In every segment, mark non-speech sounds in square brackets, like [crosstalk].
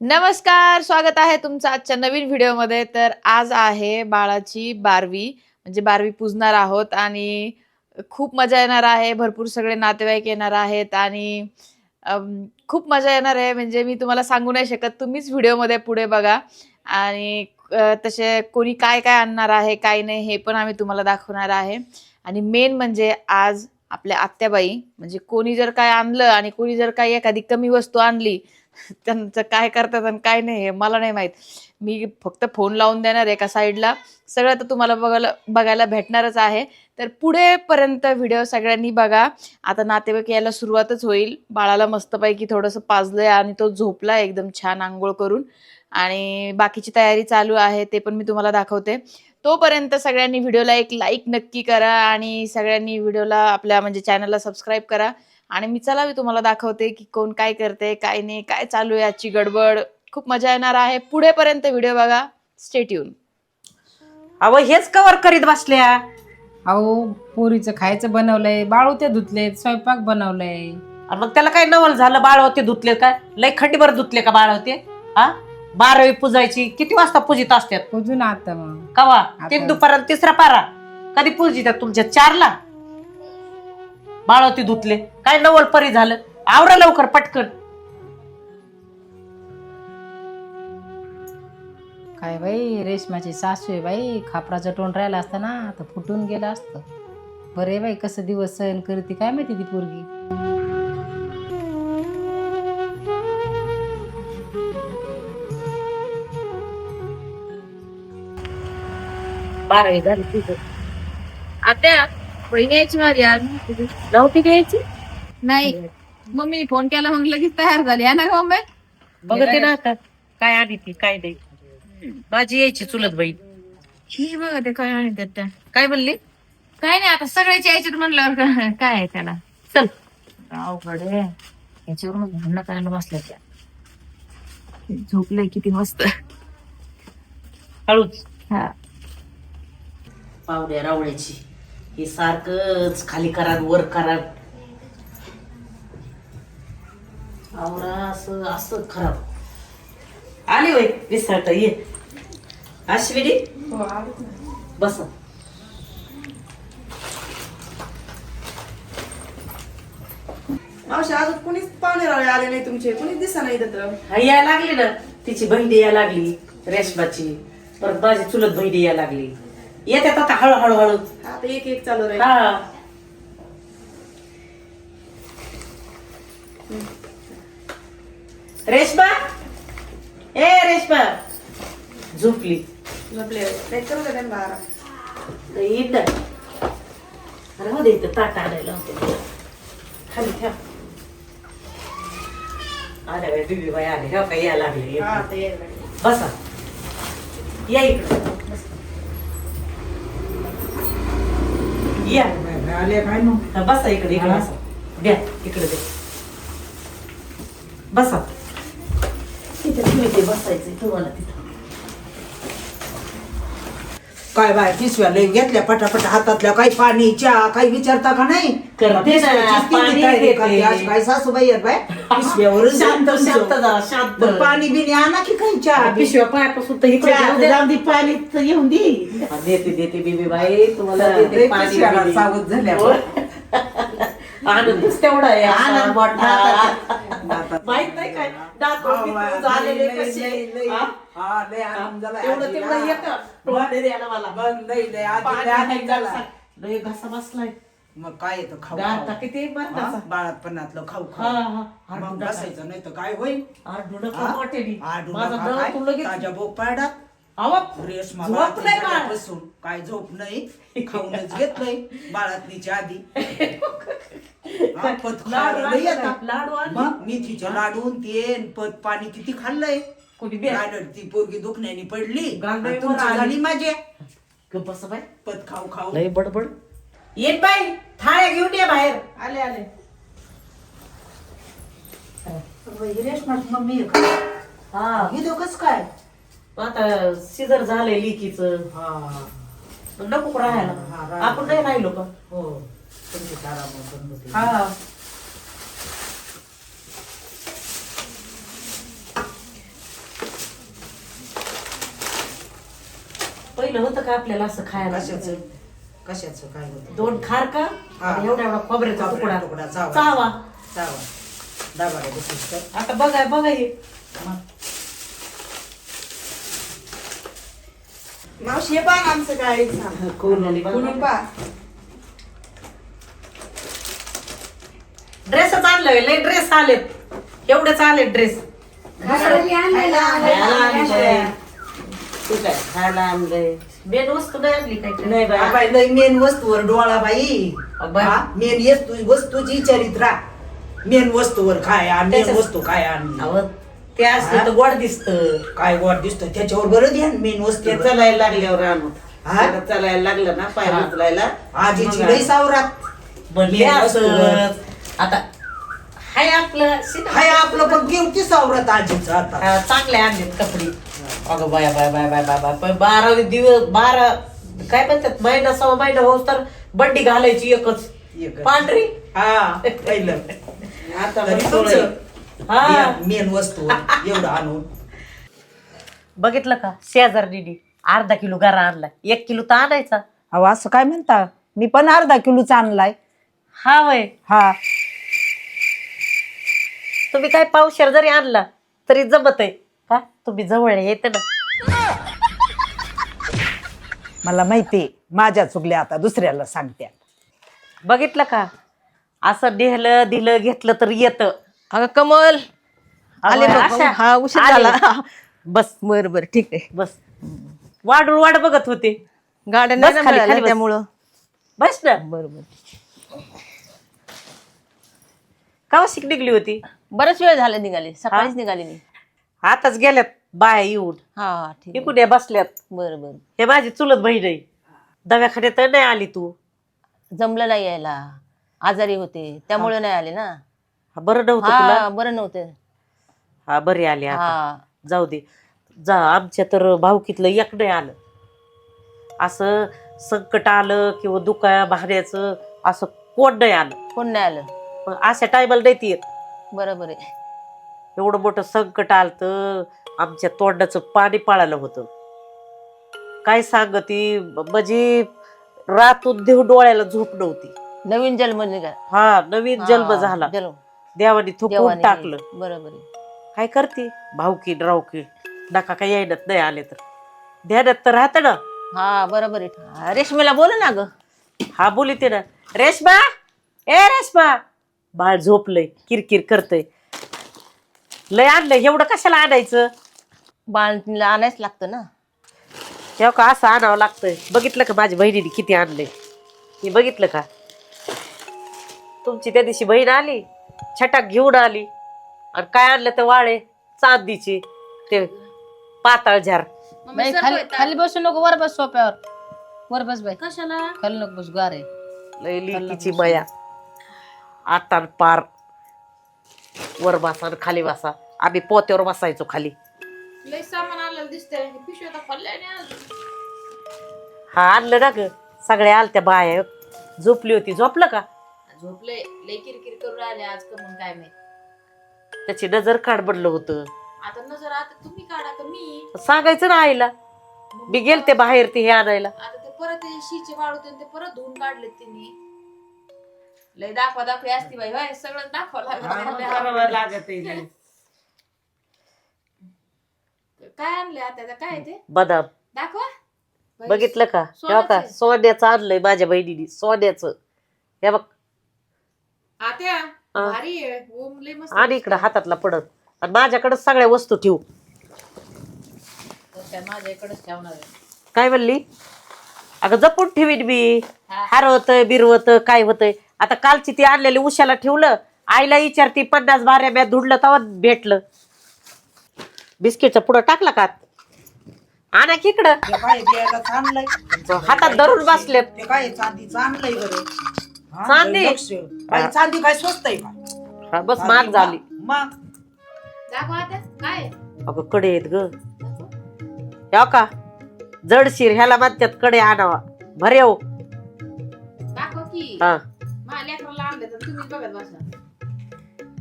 नमस्कार स्वागत आहे तुमचं आजच्या नवीन व्हिडिओमध्ये. तर आज आहे बाळाची बारवी म्हणजे बारवी पूजणार आहोत आणि खूप मजा येणार आहे. भरपूर सगळे नातेवाईक येणार आहेत आणि खूप मजा येणार आहे. म्हणजे मी तुम्हाला सांगू नाही शकत तुम्हीच व्हिडिओमध्ये पुढे बघा. आणि तसे कोणी काय काय आणणार आहे काय नाही हे पण आम्ही तुम्हाला दाखवणार आहे. आणि मेन म्हणजे आज आपल्या आत्याबाई म्हणजे कोणी जर काय आणलं आणि कोणी जर काही एखादी कमी वस्तू आणली [laughs] त्यांचं काय करतात आणि काय नाही हे मला नाही माहीत. मी फक्त फोन लावून देणार एका साईडला. सगळं तर तुम्हाला बघायला बघायला भेटणारच आहे. तर पुढेपर्यंत व्हिडिओ सगळ्यांनी बघा. आता नातेवाईक यायला सुरुवातच होईल. बाळाला मस्तपैकी थोडंसं पाजलंय आणि तो झोपला एकदम छान आंघोळ करून. आणि बाकीची तयारी चालू आहे ते पण मी तुम्हाला दाखवते. तोपर्यंत सगळ्यांनी व्हिडिओला एक लाईक नक्की करा आणि सगळ्यांनी व्हिडिओला आपल्या म्हणजे चॅनलला सबस्क्राईब करा. आणि मी चला मी तुम्हाला दाखवते की कोण काय करते काय नाही काय चालू आहे आजची गडबड. खूप मजा येणार आहे. पुढेपर्यंत व्हिडिओ बघा. स्टेट येऊन अहो हेच कवर करीत बसल्या. अहो पोरीचं खायचं बनवलंय बाळूते धुतले स्वयंपाक बनवलंय. आणि मग त्याला काय नवल झालं? बाळ होते धुतले काय लय खंडीभर धुतले का बाळ होते? हा? बारावी पूजायची. किती वाजता पूजित असतात? पूजून आता मग. कवा. तीन दुपारात तिसरा पारा. कधी पूजितात तुमच्या? चारला? बाळ होते धुतले. काय नवल परी झालं? आवरा लवकर पटकन. काय बाई रेशमाची सासू आहे बाई खापराचं तोंड राहिला असता ना तर फुटून गेलं असतं. बरे बाई कसं दिवस सहन करते काय माहिती ती पोरगी? बारावी झाली तुझं आता बहीण यायची? माझी आज नव्हती घ्यायची? नाही. मम्मी फोन केला मग लगेच तयार झाली. आहे ना मम्मी? बघते ना आता. काय आली ती काय नाही. माझी यायची चुलत बहीण. ही बघा ते काय आणतात त्या. काय म्हणली? काय नाही आता सगळ्याची यायची म्हणल्यावर काय- काय आहे त्याला. चल. अवघड आहे. याच्यावरून भांडणं करायला बसल्या त्या. झोपलंय किती मस्त. हळूच. हा. पावड्या रावळ्याची. हे सारखंच खाली करा वर करा. आवरा असं असं खराब. आली होय विसरता ये. अश्विनी बस. मावशी अजून कुणीच पाहुणे रावळे आले नाही तुमचे. कुणीच दिसा नाही तर. यायला लागली ना. तिची बहिणी यायला लागली रेशमाची. परत माझी चुलत बहिणी यायला लागली. येतात आता हळू हळू हळू आता एक एक चालू राहील. हा. रेशमा? ए रेशमा. झोपली. झोपले नाही आराम? येत अरे हो दे इथं. ताट आणायला होते खाली ठेव. आल्या बाई बिबी बाई आले हो हा ते यायला लागले. बसा. या इकडे. या हा, बसा इकडे इकडे बसा. द्या इकडे द्या. बसा. तिथे तुम्ही ते बसायचं तुम्हाला तिथं. काय बाय पिशव्या लय घेतल्या पटापट हातातल्या काही पाणी चहा काही विचारता का नाही करते ना, पिशव्याचीच ती पाणी देते. करते. आज काय सासूबाई आहेत बाय पिशव्यावरून [laughs] शांत तुमचं. शांत जरा शांत बरं, पाणी बिनी आणा की काही चहा बी- पिशव्या पायापासून तर इकडे चहा घेऊन दे. जाऊन दे, पाणी तर येऊन दे हा, देते देते बेबी बाई तुम्हाला देते पाणी पिशव्याला. सावध झाल्या हो. [laughs] आनंदच तेवढा आहे आनंद मोठा. माहीत नाही काय? दात झालेले कसे लय, लय. हा? हा, लय आनंद झाला. तेवढं तेवढं आजीला. येतं डोळे द्यायला मला. मग लय, लय, आजीला पाणी आनंद नाही झाला. झाला. लय घसा बसलाय. मग काय येतं? खाऊ खाऊ. किती हा, मरणाचा बाळातपणातलं खाऊ हा खाऊ हा मग बसायचं नाही तर काय होईल? आडू माझा दळ काय? तू लगेच ताज्या बोपाडात आवा रेस झोप नाही बाळ. बसून काय झोप नाही [laughs] खाऊनच घेतलंय बाळातनीच्या आधी. [laughs] हा, पत लाडू खायला आणले नाही आता. का? लाडू आणले? मग मेथीचे लाडून तेन पत पाणी किती खाल्लंय? कोणी बी ती पोरगी दुखण्याने पडली. गांडोळी आणि तुमची वर आली. झाली माझी. गप्प बस बाई. पत खाऊ खाऊ. लय बडबड. येत बाई थाळ्या घेऊन ये बाहेर. आले आले. रेशमाची मम्मी आहे का? हा. हे कस काय? आता सीजर झालंय लिकीच. हा. नको राहायला. आपण नाही राहिलो का हो. पहिलं होतं का आपल्याला असं खायला? कशाचं? कशाचं काय होतं? दोन खार का एवढ्या एवढा एवढा खोबऱ्याचा तुकडा. तुकडा, चावा. चावा. डाबा आता बघा बघा हे. मावशी हे पहा आमचं काय सांग कुणून पहा. ड्रेसच आणलंय लय ड्रेस आलेत. एवढेच आले ड्रेस मेन वस्तू नाही आणली काय? नाही बाई. मेन वस्तूवर डोळा बाई. मेन येस तू वस्तूची विचारित राहा मेन वस्तूवर काय आण मेन त्याच्यात- वस्तू काय आणली अहो, ते असलं तर गोड दिसत. काय गोड दिसतं? त्याच्यावर बरं ध्यान. मेन वस्तू ते चालायला लागल्यावर आणू हा? त्याला चालायला लागलं ना पाय. उचलायला. आजीची लई सावरात. बनले. असत आता हाय आपलं. हाय आपलं पण किमती सावरात आजीचं आता. हा, चांगले आणलेत कपडे. अगं bye bye bye bye bye bye. पण बारावी दिवस बारा काय म्हणतात महिना सहा महिना होस तर बंडी घालायची एकच. एकच. पांढरी? हा पहिलं. आता तरी पण तुमचं सोडलं. हा. मेन वस्तू एवढं आणून. बघितलं का? शेजारणीने अर्धा किलो गारा आणला एक किलो तर आणायचा. अहो असं काय म्हणता? मी पण अर्धा किलोचा आणलाय. हा वय. हा. तुम्ही काय पावशेर जरी आणला तरी जमत आहे. का? तुम्ही जवळ येते ना. मला माहिती माझ्या चुकल्या आता दुसऱ्याला सांगते बघितलं का? असं नेहलं दिलं घेतलं तर येत. अगं कमल. आले बघ. हा उशीर झाला. बस बर बर ठीक आहे. बस. वाढून वाट बघत होते. गाड्या बस नाही ना खाली, मिळाल्या खाली बस. त्यामुळं. बस ना. बरोबर का शिक निघली होती? बराच वेळ झाला निघाली. सकाळीच निघाली मी. आताच गेल्यात बाया येऊन. हा हा ठीक आहे. बसल्यात. बरं बरं. हे माझी चुलत बहीण आहे. दव्याखान्यात तर नाही आली तू. जमलं नाही यायला. आजारी होते. त्यामुळे नाही आले ना. हा, बरं नव्हतं हा तुला? बरं नव्हते. हा बरी आली आता. हा. जाऊ दे. जा आमच्या तर भावकीतलं एक नाही आलं. असं संकट आलं किंवा दुका भाऱ्याचं असं कोण नाही आलं. कोण नाही आलं. पण अशा टायमाला नाही ती येत. बरोबर आहे. एवढं मोठं संकट आलतं आमच्या तोंडाचं पाणी पाळालं होतं. काय सांगती म्हणजे रातून देव डोळ्याला झोप नव्हती. नवीन जन्म निघा हा नवीन जन्म हा, झाला. जन्म. देवाने थुकून देवाने टाकलं. बरोबर आहे. काय करते? भावकी रावकी नका काय येण्यात नाही आले तर. ध्यानात तर राहत ना. हा बरोबर आहे. रेशमीला बोल ना ग. हा बोलते ना. रेशमा! ए रेशमा! बाळ झोपलंय किरकिर करतय. लय आणलं एवढं कशाला आणायचं? बाळणीला आणायच लागतं ना. तेव्हा का असं आणावं लागतंय? बघितलं का माझ्या बहिणीने किती आणलंय? मी बघितलं का? तुमची त्या दिवशी बहीण आली? छटाक घेऊन आली. आणि काय आणलं तर वाळे चांदीचे ते पाताळ झार. बाई खाली खाली बसू नको वर बस सोप्यावर. वर बस बाई. कशाला? खाली नको बस गार. आहे लय लिकीची मया. आता पार. वर बसा आणि खाली बसा. आम्ही पोत्यावर बसायचो खाली. लय सामान आलेलं दिसतंय. पिशव्या हा आणलं ना ग. सगळ्या आलत्या बाया. झोपली होती. झोपलं का? झोपले लय किरकिर करून राहिले आज कमून काय माहीत. त्याची नजर काढबडलं होतं. आता नजर आता तुम्ही काढा का मी. सांगायचं ना आईला. मी गेलते बाहेर ते हे आणायला. आता ते परत ते शीचे वाळ होते ते परत धुवून काढलेत त्यांनी लय दाखवा दाखवी असती बाई होय सगळं दाखवा लागत. काय आणले आता? काय आहे ते? बदाम. दाखवा. बाई, बघितलं का? तेव्हा का. सोन्याचं आणलंय माझ्या बहिणीने सोन्याचं. हे बघ आत्या हा. भारी आहे. ओम लय मस्त आणि इकडं हातातला पडत. आणि माझ्याकडे सगळ्या वस्तू ठेवू. दिसतंय. माझ्या इकडेच ठेवणार आहे. काय म्हणली? अगं जपून ठेवीन मी. हरवत बिरवत काय होतंय. आता कालची ती आणलेली उशाला ठेवलं. आईला विचारती पन्नास बाऱ्या म्या धुडलं तेव्हा भेटलं. बिस्किटचा पुढं टाकला का? आणा की इकडं. ते काय द्यायला चांगलंय? हातात धरून बसलेत. ते काय चांदीचं आणलंय बरं? चांदी? बाई, चांदी काय स्वस्त आहे का हा, बस माग झाली. मग दाखवा आता काय आहे? अगं कडे आहेत ग. या का जडशीर ह्याला म्हणतात कडे आणावा. दाखवा की. हा. माझ्या लेकराला आणले तर तुम्ही बघत बसा.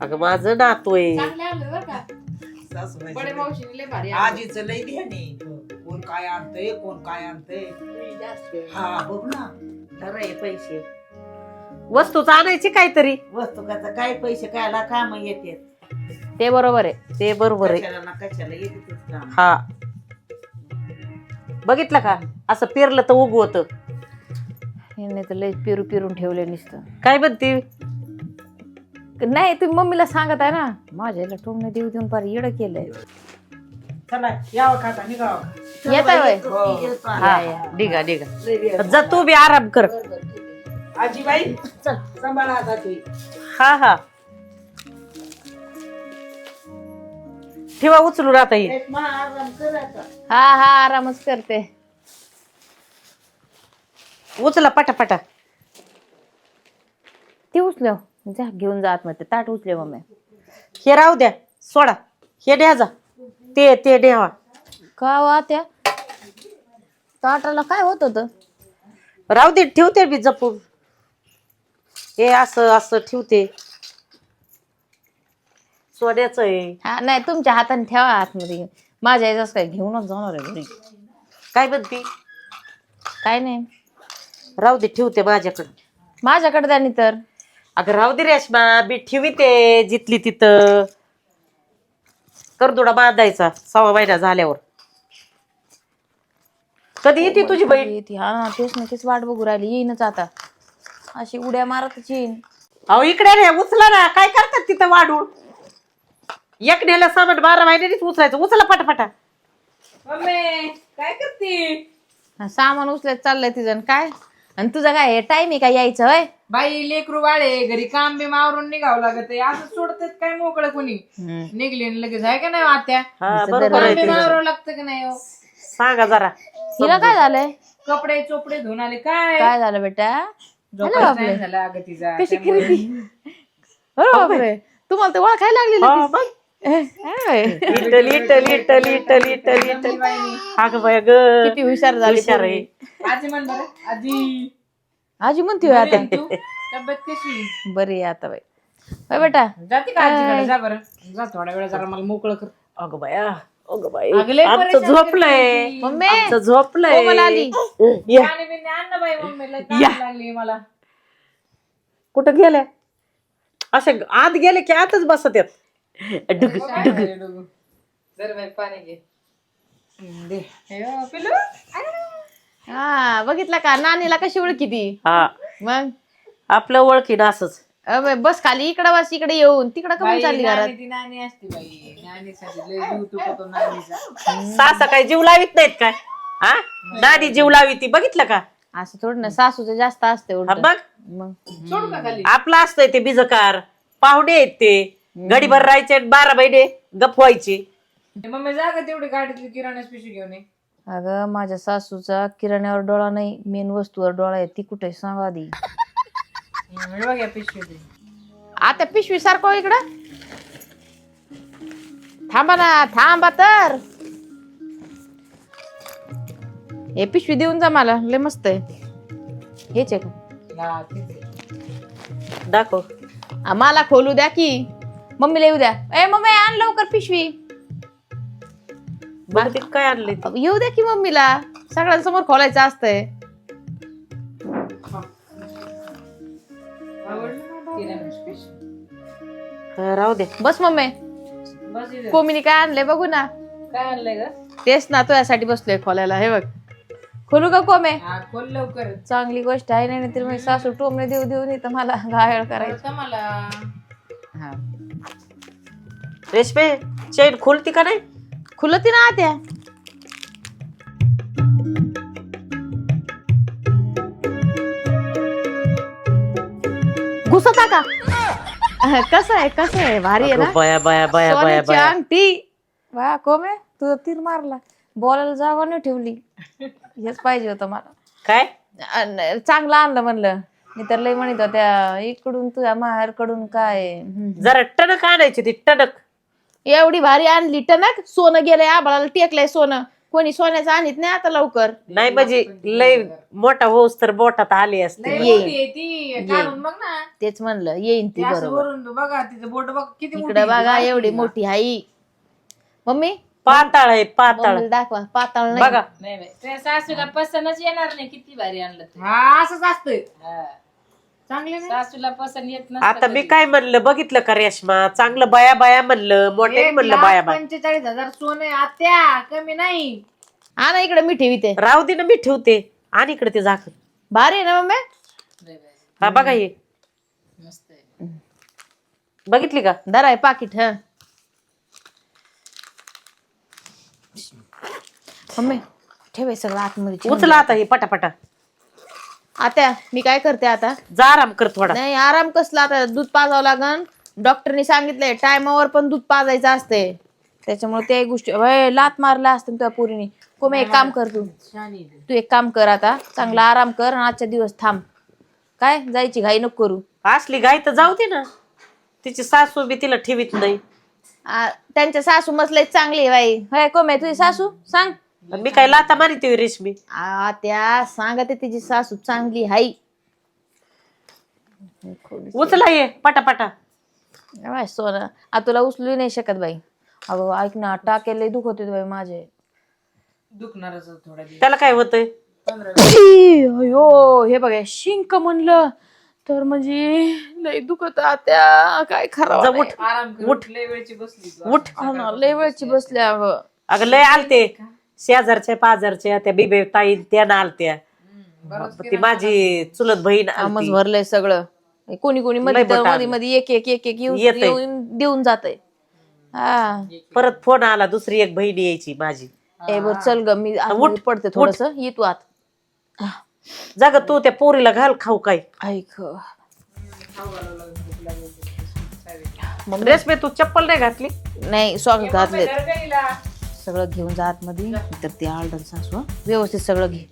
अगं माझं नातू आहे. चांगले आणले बरं का? बडे सासूबाईचं मावशीने लय भारी आणले. आजीचं लय ध्यान आहे कोण काय आणतंय कोण काय आणतंय. हा बघ ना. पैसे. वस्तूच आणायची काहीतरी. वस्तू कसं काय पैसे कायला काम येते. ते बरोबर आहे ते बरोबर आहे. कशाला ना कशाला येतेच काम. हा. बघितलं का? असं पेरलं तर उगवत. यांनी तर लय पिरू पिरून ठेवले नुसतं. काय म्हणते? नाही तुम्ही मम्मीला सांगत आहे ना माझ्या याला टोमणे देऊ देऊन फार येडं केलंय. चला यावं खाता निघावं येत आहे वय हो. हा निघा निघा. जा तू बी आराम कर. आजीबाई चल सांभाळा आता तुम्ही हा हा. ठेवा उचलून आता ये एक महा आराम करायचा हा हा आरामच करते. उचला पटापटा. ते उचल जा घेऊन जात मग ते ताट उचले मम्मी. हे राहू द्या सोडा. हे द्या जा. ते ते द्यावा. का वा त्या ताटाला काय होत होत? राहू दे ठेवते मी जपून. हे असं असं ठेवते. सोन्याचं आहे. हा नाही तुमच्या हाताने ठेवा आतमध्ये. माझ्या याच्याच काय घेऊनच जाणार आहे घरी. काय म्हणते? काय नाही. राहू दे ठेवते माझ्याकडं. माझ्याकडे द्यानी तर अगं राहू दे रेशमा मी ठेवीते जिथली तिथं. करदुडा बांधायचा सव्वा महिना झाल्यावर. कधी येते तुझी बहीण? ती हा ना तेच ना तेच वाट बघू राहिली. येईनच आता. अशी उड्या मारतच येईन. अहो इकडे रे उचला ना. काय करतात तिथं वाढून? एक नेलं सामान बारा महिन्यानीच उचलायचं. उचला पटापटा. हा, सामान उचलत चाललंय तिजन काय? आणि तुझं काय टाइम आहे का यायचं होय? बाई लेकरू बाळे घरी काम बी मावरून निघावं लागत असं सोडतात काय मोकळं कोणी? निघले आणि लगेच आहे का नाही आत्या? हा बरोबर आहे काम बी तुझं. मावरावं लागतं का नाही हो? सांगा जरा. हिला काय झालंय? कपडे चोपडे धुवून आले. काय? काय झालं बेटा? झोपायचं time झाला अगं तिचा कशी खरेदी बरोबर तुम्हाला ते ओळखायला लागली हा, काय? Italy Italy Italy Italy Italy Italy. अगं बाय ग किती हुशार झाली हुशार पोरगी. आहे. आजी म्हण बरं. आजी. आजी म्हणते होय आता. तू? तब्येत कशी? बरी आहे आता बाई. होय बेटा. जाते का आजीकडे? जा बरं. जा थोड्या वेळ जरा मला मोकळं कर. अगं बाया अगं बाई. आमचं परेशान झोपलंय. करते. ती. मम्मी. आमचं झोपलंय. कोमल आली. ये. पाणी बिणी आण ना बाई मम्मीला लागली मला. कुठं गेल्या असे आत गेले की आतच बसत येत डुग डुग? जर बाई पाणी घे. दे. हे पिलू बघितलं का? नानीला कशी ओळखी ती? हा. मग? आपलं ओळखीन असंच. अबे, बस खाली. इकडं बस इकडे येऊन. तिकडं कमी बाई, चालली घरात. नानी ती नानी असते बाई. नानीसाठी लय जीव तुटतो नानीचा. सासा काय जीव लावित नाहीत काय? हा? दादी जीव लावी ती. बघितलं का? असं थोडं ना सासूचं जास्त असते हा, उलट. बघ. मग. सोडू का खाली? आपलं असतंय ते बिजकार. पाहुणे आहेत ते. गडीभर राहायचे बारा महिने गप व्हायचे. मम्मी जागा तेवढी गाडीतली पिशवी घेऊन ये. अगं माझ्या सासूचा किराण्यावर डोळा नाही मेन वस्तूवर डोळा आहे. ती कुठे सांगा आधी. पिशवी ती. आता पिशवी सारखं इकडं. थांबा ना थांबा तर. हे पिशवी देऊन जा मला लय मस्त आहे. हेच आहे का हा. दाखव. आ, मला खोलू द्या की. मम्मीला येऊ द्या. ए मम्मी आण लवकर पिशवी. बघ ते काय आणले येऊ द्या की मम्मीला. सगळ्यांसमोर खोलायचं असतंय. राहू दे. बस मम्मी. कोमीने काय आणलंय बघू ना. काय आणलंय ग? तेच ना तुझ्यासाठी बसलोय खोलायला. हे बघ. खोलू का कोमे? हा खोल लवकर. चांगली गोष्ट आहे नाही तर मी सासू टोमणे देऊ देऊ नाही तर मला घायल करायचं. कळतं मला. हा. रेशमे चैन खोलती का नाही? खुलती ना आत्या. घुसता का? कसं आहे कसं आहे? भारी आहे ना? बाया बाया बाया बाया सोन्याची बाया. अंगठी. वा कोमे तुझा तीर मारला. बोलायला जागा नाही ठेवली. हेच पाहिजे होतं मला. काय? अन- चांगलं आणलं म्हणलं. मी तर लय म्हणत होत्या इकडून तुझ्या माहेरकडून काय? हम्म. जरा टणक आणायची ती टणक. एवढी भारी आणली टनक सोनं गेलंय आबाळाला टेकलंय सोनं. कोणी सोन्याचं आणत नाही आता लवकर. नाही म्हणजे लय मोठा होऊस तर बोटात आली असते. लय ये. मोठी आहे ती काढून बघ ना. तेच म्हणलं येईन ती ती असं बरोबर. वरून बघा तिचं बोट बघ किती मोठी इकडे आहे. बघा एवढी. मोठी आई मम्मी? पाताळ आहे पाताळ. मम्मीला दाखवा पाताळ नाही. बघा. नाही तुझ्या सासूला पसंतच येणार नाही किती भारी आणलं ते. हा असंच असतंय. हा. चांगले नाही? सासूला पसंत येत नसतं आता मी कधी. काय म्हणलं बघितलं का रेशमा? चांगलं बाया बाया म्हणलं मोठे एक म्हणलं लाख बाया बाया. पंचेचाळीस हजार सोने आत्या कमी नाही. हा ना इकडे मी ठेवीते राहू दे ना मी ठेवते. आणि इकडे ते झाकण. भारी आहे ना मम्मी? नाही बाई, हा बघा हे. मस्त आहे. बघितली का? धरा आहे पाकिट हा. मम्मी ठेवाय सगळं आतमध्ये उचला आता हे पटापटा. आता मी काय करते आता? जा आराम कर थोडा. नाही आराम कसला आता? दूध पाजावं लागन. डॉक्टरनी सांगितलंय टायमावर पण दूध पाजायचं असते त्याच्यामुळे त्या गोष्टी लात मारला असतं तुझ्या पोरीने. कोमे एक काम कर तू. तू एक काम कर आता. चांगला आराम कर आणि आजच्या दिवस थांब. काय? जायची घाई नको करू. असली गाय तर जाऊ दे ना. तिची सासू बी तिला ठेवीत नाही. आ, त्यांच्या सासू मसले चांगली आहे बाई. होय कोमे तुझी सासू? सांग. मी काय लाता मारिते होय रेशमी. आ, त्या सांगते तिची सासू चांगली हाई उचला ये पटापटा. बाय सोना आ तुला उचलू नाही शकत बाई. अगं ऐक ना टाकेले दुख होते बाई माझे. दुखणारच थोड्या दिवस. त्याला काय होतंय? अयो हे बघा शिंक म्हणलं तर म्हणजे लय दुखत त्या. काय खरं जा उठ आराम कर उठ. लय वेळची बसली. उठ. लय वेळची बसल्या अगं. अगं लय आलते. शेजारच्या पाजारच्या त्या बिबे ताई त्या ना आलत्या ती माझी चुलत बहीण आलती. भरलंय सगळं. कोणी कोणी मध्ये लय बटाण. मध्ये मध्ये एक एक एक एक येऊन येतंय. येऊन देऊन जातय. हा. परत फोन आला दुसरी एक बहीण यायची माझी. ए बर चल ग मी आत उठ, पडते थोडस. ये तू आत. जाग तू त्या पोरीला घाल खाऊ काय. ऐक. रेशमे तू चप्पल नाही घातली? नाही स्वागत घातले. सगळं घेऊन जा आतमध्ये तर ते आलडन सासू हं. व्यवस्थित सगळं घे